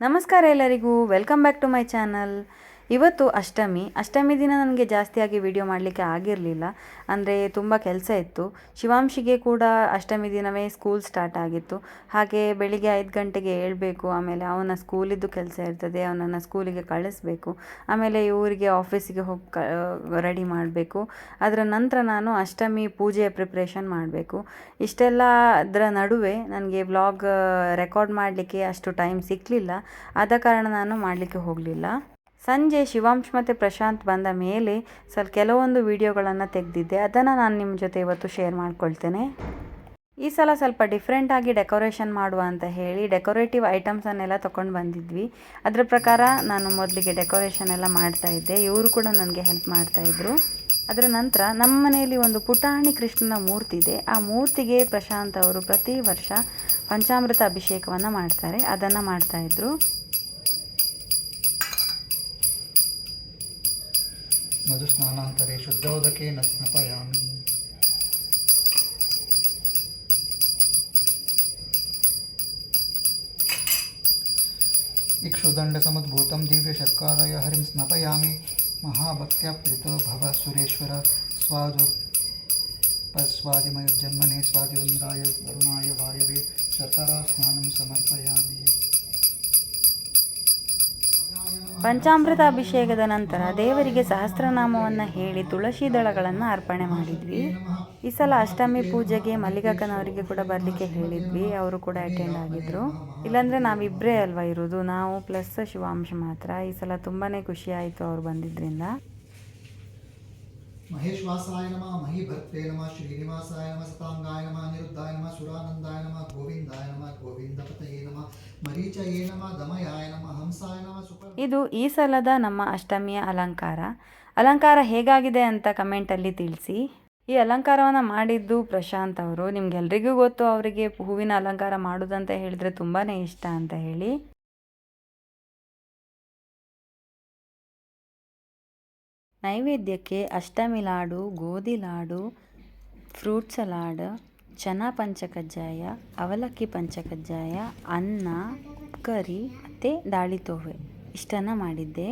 ನಮಸ್ಕಾರ ಎಲ್ಲರಿಗೂ welcome back to my channel ಇವತ್ತು ಅಷ್ಟಮಿ. ಅಷ್ಟಮಿ ದಿನ ನನಗೆ ಜಾಸ್ತಿಯಾಗಿ ವಿಡಿಯೋ ಮಾಡಲಿಕ್ಕೆ ಆಗಿರಲಿಲ್ಲ. ಅಂದರೆ ತುಂಬ ಕೆಲಸ ಇತ್ತು. ಶಿವಾಂಶಿಗೆ ಕೂಡ ಅಷ್ಟಮಿ ದಿನವೇ ಸ್ಕೂಲ್ ಸ್ಟಾರ್ಟ್ ಆಗಿತ್ತು. ಹಾಗೆ ಬೆಳಿಗ್ಗೆ ಐದು ಗಂಟೆಗೆ ಏಳಬೇಕು. ಆಮೇಲೆ ಅವನ ಸ್ಕೂಲಿದ್ದು ಕೆಲಸ ಇರ್ತದೆ. ಅವನನ್ನು ಸ್ಕೂಲಿಗೆ ಕಳಿಸ್ಬೇಕು. ಆಮೇಲೆ ಇವರಿಗೆ ಆಫೀಸಿಗೆ ಹೋಗಿ ರೆಡಿ ಮಾಡಬೇಕು. ಅದರ ನಂತರ ನಾನು ಅಷ್ಟಮಿ ಪೂಜೆಯ ಪ್ರಿಪ್ರೇಷನ್ ಮಾಡಬೇಕು. ಇಷ್ಟೆಲ್ಲ ಅದರ ನಡುವೆ ನನಗೆ ವ್ಲಾಗ್ ರೆಕಾರ್ಡ್ ಮಾಡಲಿಕ್ಕೆ ಅಷ್ಟು ಟೈಮ್ ಸಿಕ್ಕಲಿಲ್ಲ ಆದ ಕಾರಣ ನಾನು ಮಾಡಲಿಕ್ಕೆ ಹೋಗಲಿಲ್ಲ. ಸಂಜೆ ಶಿವಾಂಶ್ ಮತ್ತು ಪ್ರಶಾಂತ್ ಬಂದ ಮೇಲೆ ಸ್ವಲ್ಪ ಕೆಲವೊಂದು ವಿಡಿಯೋಗಳನ್ನು ತೆಗೆದಿದ್ದೆ. ಅದನ್ನು ನಾನು ನಿಮ್ಮ ಜೊತೆ ಇವತ್ತು ಶೇರ್ ಮಾಡ್ಕೊಳ್ತೇನೆ. ಈ ಸಲ ಸ್ವಲ್ಪ ಡಿಫ್ರೆಂಟಾಗಿ ಡೆಕೋರೇಷನ್ ಮಾಡುವ ಅಂತ ಹೇಳಿ ಡೆಕೋರೇಟಿವ್ ಐಟಮ್ಸನ್ನೆಲ್ಲ ತೊಗೊಂಡು ಬಂದಿದ್ವಿ. ಅದರ ಪ್ರಕಾರ ನಾನು ಮೊದಲಿಗೆ ಡೆಕೋರೇಷನ್ ಎಲ್ಲ ಮಾಡ್ತಾ ಇದ್ದೆ. ಇವರು ಕೂಡ ನನಗೆ ಹೆಲ್ಪ್ ಮಾಡ್ತಾಯಿದ್ರು ಅದರ ನಂತರ ನಮ್ಮ ಮನೆಯಲ್ಲಿ ಒಂದು ಪುಟಾಣಿ ಕೃಷ್ಣನ ಮೂರ್ತಿ ಇದೆ. ಆ ಮೂರ್ತಿಗೆ ಪ್ರಶಾಂತ್ ಅವರು ಪ್ರತಿ ವರ್ಷ ಪಂಚಾಮೃತ ಅಭಿಷೇಕವನ್ನು ಮಾಡ್ತಾರೆ. ಅದನ್ನು ಮಾಡ್ತಾಯಿದ್ರು मधुस्नानान्तरे शुद्धोदकेन स्नपयामि। दिव्य दिव्यशत्काराय हरिं स्नपयामि। महाभक्त प्रीत भव सुरेश्वर स्वादुर्पस्वादिमयुर्जन्मने स्वादिवन्द्राय वरुणाय वायवे शतरास्नानं समर्पयामि। ಪಂಚಾಮೃತ ಅಭಿಷೇಕದ ನಂತರ ದೇವರಿಗೆ ಸಹಸ್ರನಾಮವನ್ನು ಹೇಳಿ ತುಳಸಿ ದಳಗಳನ್ನು ಅರ್ಪಣೆ ಮಾಡಿದ್ವಿ. ಈ ಸಲ ಅಷ್ಟಮಿ ಪೂಜೆಗೆ ಮಲ್ಲಿಕಾಕನವರಿಗೆ ಕೂಡ ಬರಲಿಕ್ಕೆ ಹೇಳಿದ್ವಿ. ಅವರು ಕೂಡ ಅಟೆಂಡ್ ಆಗಿದ್ರು. ಇಲ್ಲಾಂದರೆ ನಾವಿಬ್ಬರೇ ಅಲ್ವಾ ಇರೋದು? ನಾವು ಪ್ಲಸ್ ಶಿವಾಂಶ ಮಾತ್ರ. ಈ ಸಲ ತುಂಬಾ ಖುಷಿ ಆಯಿತು ಅವ್ರು ಬಂದಿದ್ದರಿಂದ ಮಹೇಶ್ವಾಸಾಯ ನಮ ನಮ, ಶ್ರೀನಿವಾಸಾಯ ನಮ, ಸತಾಂಗಾಯ ನಮ, ಅನಿರುದ್ಧಾಯ ನಮ, ಸುರಾನಂದಾಯ ಮರೀಚಯೇ ನಮ, ದಮಯಾಯ ನಮ ಇದು ಈ ಸಲದ ನಮ್ಮ ಅಷ್ಟಮಿಯ ಅಲಂಕಾರ. ಅಲಂಕಾರ ಹೇಗಾಗಿದೆ ಅಂತ ಕಮೆಂಟಲ್ಲಿ ತಿಳಿಸಿ. ಈ ಅಲಂಕಾರವನ್ನು ಮಾಡಿದ್ದು ಪ್ರಶಾಂತ್ ಅವರು. ನಿಮ್ಗೆಲ್ರಿಗೂ ಗೊತ್ತು, ಅವರಿಗೆ ಹೂವಿನ ಅಲಂಕಾರ ಮಾಡೋದಂತ ಹೇಳಿದ್ರೆ ತುಂಬಾ ಇಷ್ಟ ಅಂತ ಹೇಳಿ. ನೈವೇದ್ಯಕ್ಕೆ ಅಷ್ಟಮಿ ಲಾಡು, ಗೋಧಿ ಲಾಡು, ಫ್ರೂಟ್ ಸಲಾಡ್, ಚನಾ ಪಂಚಕಜ್ಜಾಯ, ಅವಲಕ್ಕಿ ಪಂಚಕಜ್ಜಾಯ, ಅನ್ನ, ಕರಿ ಮತ್ತು ದಾಳಿ ತೋವೆ ಇಷ್ಟನ್ನು ಮಾಡಿದ್ದೆ.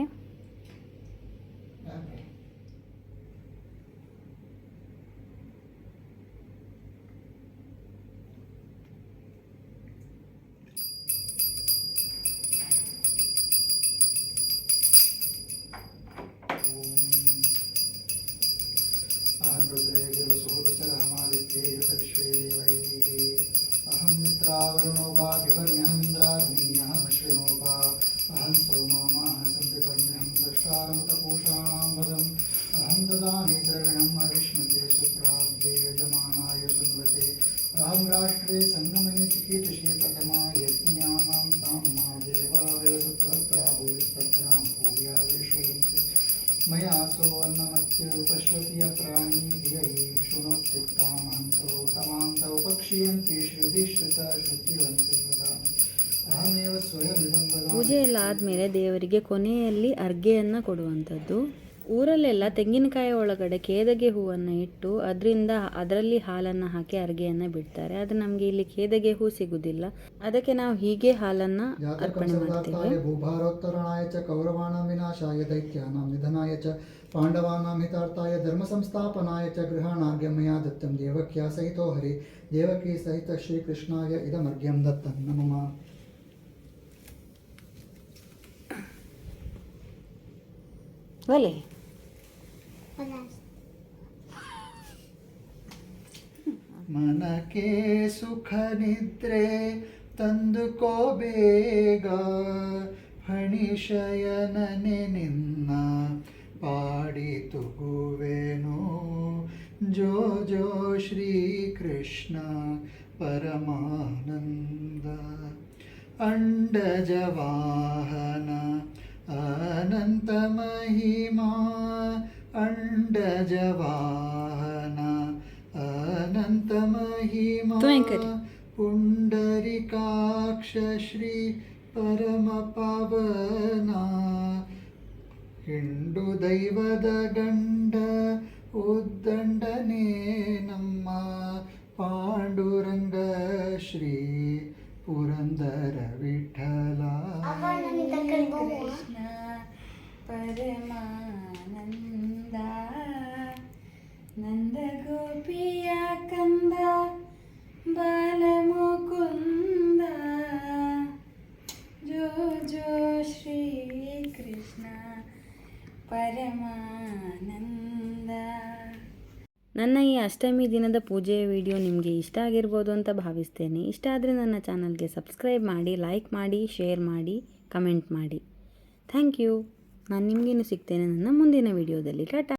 अहं राष्ट्रे सङ्गमने चिकीर्षे प्रथमा यज्ञानां तां मा देवा व्यसुत्वत्रा भूरिस्तत्रां भूया वेषयन्ति मया सोऽन्नमत्य पश्यति अप्राणी धियै शृणोत्युक्तामहन्तौ तमान्तौ पक्षीयन्ति श्रुति श्रुत श्रुतिवन्ति वदामि अहमेव स्वयमिदं ಪೂಜೆ वदामि ಎಲ್ಲ ಆದಮೇಲೆ ದೇವರಿಗೆ ಕೊನೆಯಲ್ಲಿ ಅರ್ಗೆಯನ್ನು ಕೊಡುವಂಥದ್ದು ಊರಲ್ಲೆಲ್ಲ ತೆಂಗಿನಕಾಯಿ ಒಳಗಡೆ ಕೇದಗೆ ಹೂವನ್ನು ಇಟ್ಟು ಅದರಿಂದ ಅದರಲ್ಲಿ ಹಾಲನ್ನು ಹಾಕಿ ಅರ್ಗೆಯನ್ನು ಬಿಡ್ತಾರೆ. ಆದರೆ ನಮಗೆ ಇಲ್ಲಿ ಕೇದಗೆ ಹೂ ಸಿಗುವುದಿಲ್ಲ ಅದಕ್ಕೆ ನಾವು ಹೀಗೆ ಹಾಲನ್ನು ಅರ್ಪಣೆ ಮಾಡ್ತೀವಿ. ಕೌರವಾಣ ವಿನಾಶಾಯ ದೈತ್ಯಾನಾಂ ನಿಧನಾಯ ಚ ಪಾಂಡವಾನಾಂ ಹಿತಾರ್ಥಾಯ ಧರ್ಮ ಸಂಸ್ಥಾಪನಾಯ ಚ ಗೃಹಾಣಾರ್ಘ್ಯ ದತ್ತಂ ದೇವಕ್ಯಾ ಸಹಿತೋ ಹರಿ ದೇವಕಿ ಸಹಿತ ಶ್ರೀಕೃಷ್ಣಾಯ ಇದಮರ್ಗ್ಯಂ ದತ್ತಂ. ನಮಮ ಒಲೆ. ಮನಕ್ಕೆ ಸುಖ ನಿದ್ರೆ ತಂದುಕೋ ಬೇಗ ಫಣಿಶಯನನೆ ನಿನ್ನ ಪಾಡಿ ತುಗುವೆನು. ಜೋ ಜೋ ಶ್ರೀ ಕೃಷ್ಣ ಪರಮಾನಂದ ಅನಂತ അണ്ടജവാഹന അനന്തമഹിമ പുണ്ടരികാക്ഷ ശ്രീ പരമപവന ಹಿಂಡು ದೈವದ ಗಂಡ ಉದ್ದಂಡನೇ ನಮ್ಮ ಪಾಂಡುರಂಗ ಶ್ರೀ ಪುರಂದರ ವಿಠಲ ಕೃಷ್ಣ ಪರಮ ಶ್ರೀ ಕೃಷ್ಣ ಪರಮಾನಂದ. ನನ್ನ ಈ ಅಷ್ಟಮಿ ದಿನದ ಪೂಜೆಯ ವಿಡಿಯೋ ನಿಮಗೆ ಇಷ್ಟ ಆಗಿರ್ಬೋದು ಅಂತ ಭಾವಿಸ್ತೇನೆ. ಇಷ್ಟ ಆದರೆ ನನ್ನ ಚಾನಲ್ಗೆ ಸಬ್ಸ್ಕ್ರೈಬ್ ಮಾಡಿ, ಲೈಕ್ ಮಾಡಿ, ಶೇರ್ ಮಾಡಿ, ಕಮೆಂಟ್ ಮಾಡಿ. Thank you. ನಾನು ನಿಮಗೇನು ಸಿಗ್ತೇನೆ ನನ್ನ ಮುಂದಿನ ವಿಡಿಯೋದಲ್ಲಿ. ಟಾಟಾ!